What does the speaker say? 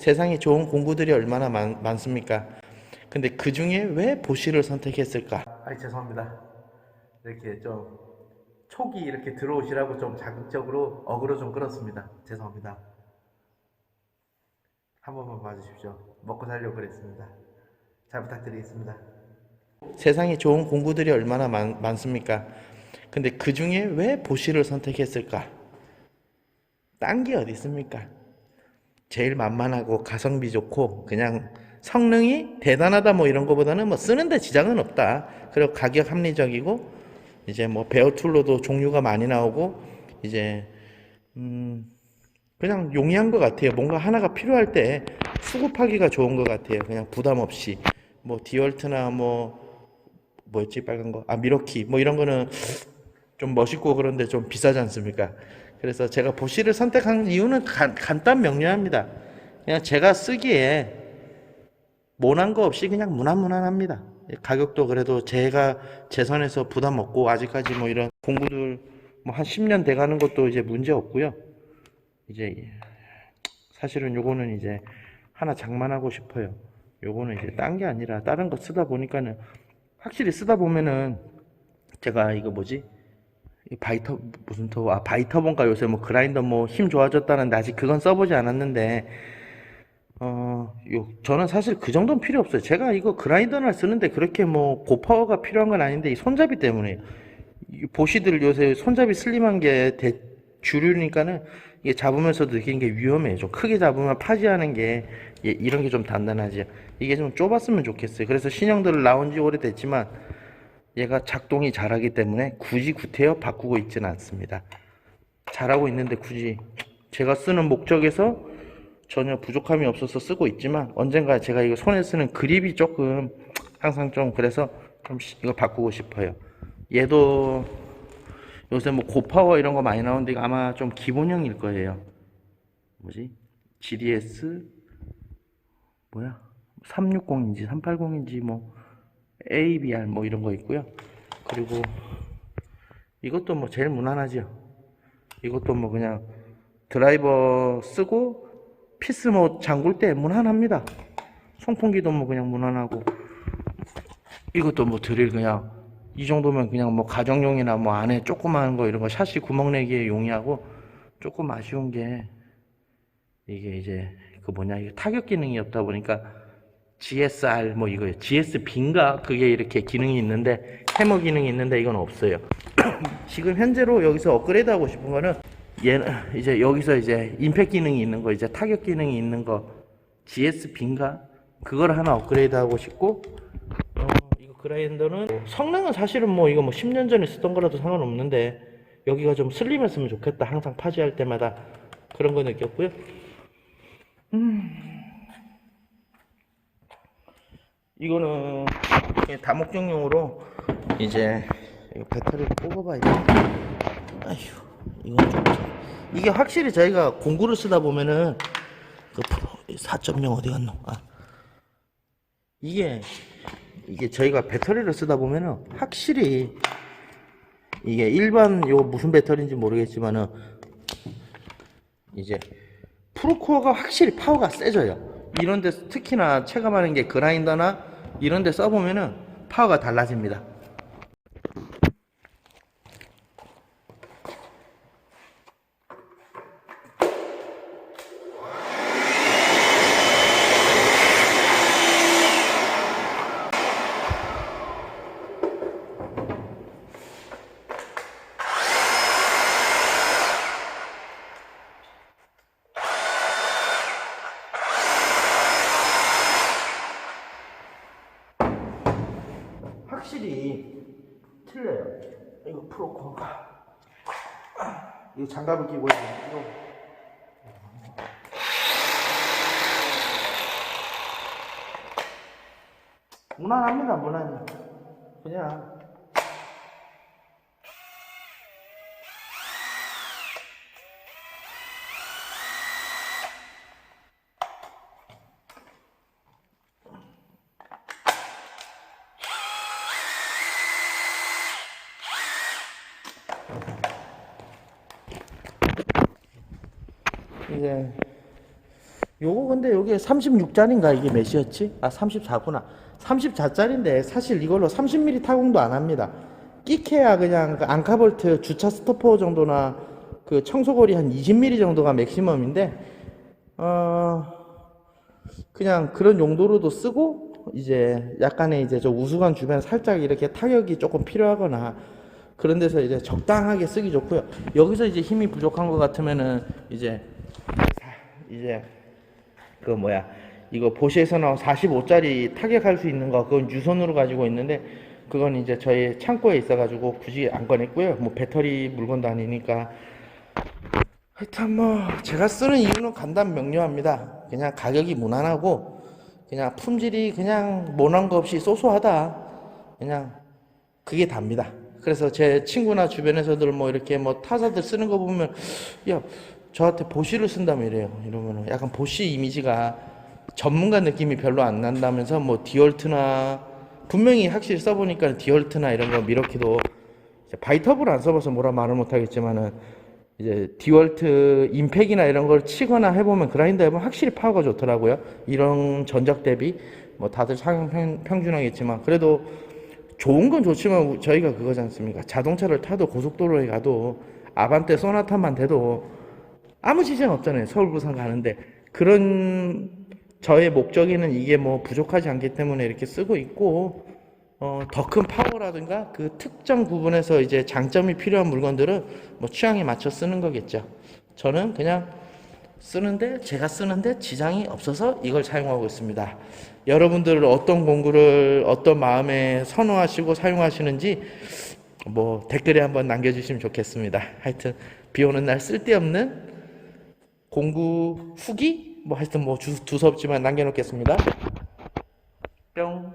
세상에 좋은 공구들이 얼마나 많, 많습니까? 근데 그 중에 왜 보시를 선택했을까? 아, 죄송합니다. 이렇게 좀 촉이 이렇게 들어오시라고 좀 자극적으로 어그로 좀 끌었습니다. 죄송합니다. 한 번만 봐주십시오. 먹고 살려고 그랬습니다. 잘 부탁드리겠습니다. 세상에 좋은 공구들이 얼마나 많, 많습니까? 근데 그 중에 왜 보시를 선택했을까? 딴 게 어디 있습니까? 제일 만만하고 가성비 좋고 그냥 성능이 대단하다 뭐 이런 거보다는 뭐 쓰는데 지장은 없다. 그리고 가격 합리적이고 이제 뭐 베어 툴로도 종류가 많이 나오고 이제 음 그냥 용이한 것 같아요. 뭔가 하나가 필요할 때 수급하기가 좋은 것 같아요. 그냥 부담 없이 뭐 디월트나 뭐 뭐였지 빨간 거 아 미러키 뭐 이런 거는 좀 멋있고 그런데 좀 비싸지 않습니까? 그래서 제가 보시를 선택한 이유는 간, 간단 명료합니다. 그냥 제가 쓰기에 모난 거 없이 그냥 무난무난합니다. 가격도 그래도 제가 제 선에서 부담 없고 아직까지 뭐 이런 공구들 뭐 한 10년 돼 가는 것도 이제 문제 없고요. 이제 사실은 요거는 이제 하나 장만하고 싶어요. 요거는 이제 딴 게 아니라 다른 거 쓰다 보니까는 확실히 쓰다 보면은 제가 이거 뭐지? 이 바이터 무슨 터보 아 바이터본가 요새 뭐 그라인더 뭐 힘 좋아졌다는데 아직 그건 써보지 않았는데 어, 요, 저는 사실 그 정도는 필요 없어요. 제가 이거 그라인더를 쓰는데 그렇게 뭐 고파워가 필요한 건 아닌데 이 손잡이 때문에 이 보시들 요새 손잡이 슬림한 게 대, 주류니까는 이게 잡으면서도 느끼는 게 위험해요. 좀 크게 잡으면 파지하는 게 예, 이런 게 좀 단단하지. 이게 좀 좁았으면 좋겠어요. 그래서 신형들 나온 지 오래됐지만 얘가 작동이 잘하기 때문에 굳이 구태여 바꾸고 있지는 않습니다. 잘하고 있는데 굳이 제가 쓰는 목적에서 전혀 부족함이 없어서 쓰고 있지만 언젠가 제가 이거 손에 쓰는 그립이 조금 항상 좀 그래서 좀 시- 이거 바꾸고 싶어요. 얘도 요새 뭐 고파워 이런 거 많이 나오는데 아마 좀 기본형일 거예요. 뭐지? GDS 뭐야? 360인지 380인지 뭐 ABR 뭐 이런 거 있고요. 그리고 이것도 뭐 제일 무난하죠. 이것도 뭐 그냥 드라이버 쓰고 피스 뭐 잠글 때 무난합니다. 송풍기도 뭐 그냥 무난하고 이것도 뭐 드릴 그냥 이 정도면 그냥 뭐 가정용이나 뭐 안에 조그마한 거 이런 거 샤시 구멍 내기에 용이하고 조금 아쉬운 게 이게 이제 그 뭐냐 이게 타격 기능이 없다 보니까 GSR 뭐 이거요 GSB인가 그게 이렇게 기능이 있는데 해머 기능이 있는데 이건 없어요. 지금 현재로 여기서 업그레이드 하고 싶은 거는 얘는 이제 여기서 이제 임팩 기능이 있는 거 이제 타격 기능이 있는 거 GSB인가 그걸 하나 업그레이드 하고 싶고 어, 이거 그라인더는 성능은 사실은 뭐 이거 뭐 10년 전에 쓰던 거라도 상관없는데 여기가 좀 슬림했으면 좋겠다 항상 파지할 때마다 그런 거 느꼈고요. 이거는 다목적용으로 이제 배터리를 뽑아봐야 돼. 아휴, 이건 좀 이게 확실히 저희가 공구를 쓰다 보면은 그 프로 4.0 어디 갔노? 아 이게 이게 저희가 배터리를 쓰다 보면은 확실히 이게 일반 요 무슨 배터리인지 모르겠지만은 이제 프로코어가 확실히 파워가 세져요. 이런데 특히나 체감하는 게 그라인더나 이런 데 써보면은 파워가 달라집니다. 확실히 틀려요. 이거 프로코어가 이거 장갑을 끼고 거. 무난합니다, 무난해. 그냥 이 제 요거 근데 여기 36짜리인가 이게 몇이었지? 아 34구나 34짜리인데 사실 이걸로 30mm 타공도 안 합니다 끼케야 그냥 그 앙카볼트 주차 스토퍼 정도나 그 청소거리 한 20mm 정도가 맥시멈인데 어 그냥 그런 용도로도 쓰고 이제 약간의 이제 저 우수관 주변 살짝 이렇게 타격이 조금 필요하거나 그런 데서 이제 적당하게 쓰기 좋고요. 여기서 이제 힘이 부족한 것 같으면은 이제 이제 그 뭐야 이거 보시에서 나온 45짜리 타격할 수 있는 거 그건 유선으로 가지고 있는데 그건 이제 저희 창고에 있어가지고 굳이 안 꺼냈고요. 뭐 배터리 물건도 아니니까 하여튼 뭐 제가 쓰는 이유는 간단 명료합니다. 그냥 가격이 무난하고 그냥 품질이 그냥 모난 거 없이 소소하다. 그냥 그게 답니다. 그래서 제 친구나 주변에서들 뭐 이렇게 뭐 타사들 쓰는 거 보면 야 저한테 보시를 쓴다며 이래요. 이러면은 약간 보시 이미지가 전문가 느낌이 별로 안 난다면서 뭐 디올트나 분명히 확실히 써보니까 디올트나 이런 거 미러키도 바이터블 안 써봐서 뭐라 말을 못하겠지만은 이제 디월트 임팩이나 이런 걸 치거나 해보면 그라인더 해보면 확실히 파워가 좋더라고요. 이런 전적 대비 뭐 다들 평- 평준하겠지만 그래도 좋은 건 좋지만 저희가 그거지 않습니까? 자동차를 타도 고속도로에 가도 아반떼 소나타만 돼도 아무 지장 없잖아요. 서울 부산 가는데 그런 저의 목적에는 이게 뭐 부족하지 않기 때문에 이렇게 쓰고 있고 어, 더 큰 파워라든가 그 특정 부분에서 이제 장점이 필요한 물건들은 뭐 취향에 맞춰 쓰는 거겠죠. 저는 그냥 쓰는데 제가 쓰는데 지장이 없어서 이걸 사용하고 있습니다. 여러분들 어떤 공구를 어떤 마음에 선호하시고 사용하시는지 뭐 댓글에 한번 남겨주시면 좋겠습니다. 하여튼 비 오는 날 쓸데없는 공구 후기 뭐 하여튼 뭐 주- 두서없지만 남겨놓겠습니다. 뿅.